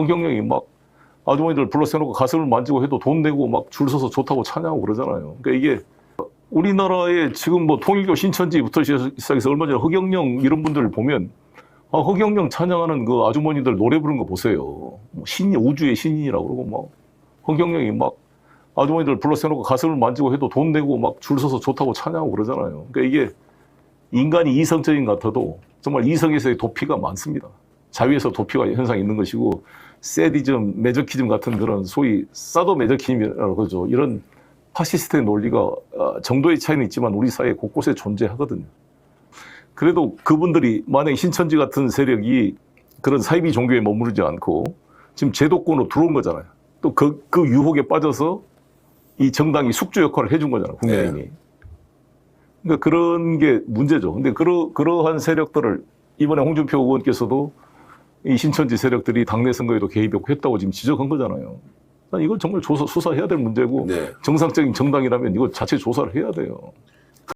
허경영이 막 아주머니들 불러서 놓고 가슴을 만지고 해도 돈 내고 막 줄 서서 좋다고 찬양하고 그러잖아요. 그러니까 이게 우리나라의 지금 뭐 통일교 신천지부터 시작해서 얼마 전에 허경영 이런 분들을 보면 아, 허경영 찬양하는 그 아주머니들 노래 부르는 거 보세요. 뭐 신, 우주의 신인이라고 그러고 막 허경영이 막 아주머니들 불러서 놓고 가슴을 만지고 해도 돈 내고 막 줄 서서 좋다고 찬양하고 그러잖아요. 그러니까 이게 인간이 이성적인 것 같아도 정말 이성에서의 도피가 많습니다. 자위에서 도피가 현상이 있는 것이고 세디즘, 메저키즘 같은 그런 소위 사도 메저키즘이라고 그러죠. 이런 파시스트의 논리가 어, 정도의 차이는 있지만 우리 사회 곳곳에 존재하거든요. 그래도 그분들이 만약에 신천지 같은 세력이 그런 사이비 종교에 머무르지 않고 지금 제도권으로 들어온 거잖아요. 또 그 그 유혹에 빠져서 이 정당이 숙주 역할을 해준 거잖아요. 국민의힘이. 그러니까 그런 게 문제죠. 근데 그러, 그러한 세력들을 이번에 홍준표 의원께서도 이 신천지 세력들이 당내 선거에도 개입하고 했다고 지금 지적한 거잖아요. 난 이건 정말 조사, 수사해야 될 문제고 네. 정상적인 정당이라면 이거 자체 조사를 해야 돼요.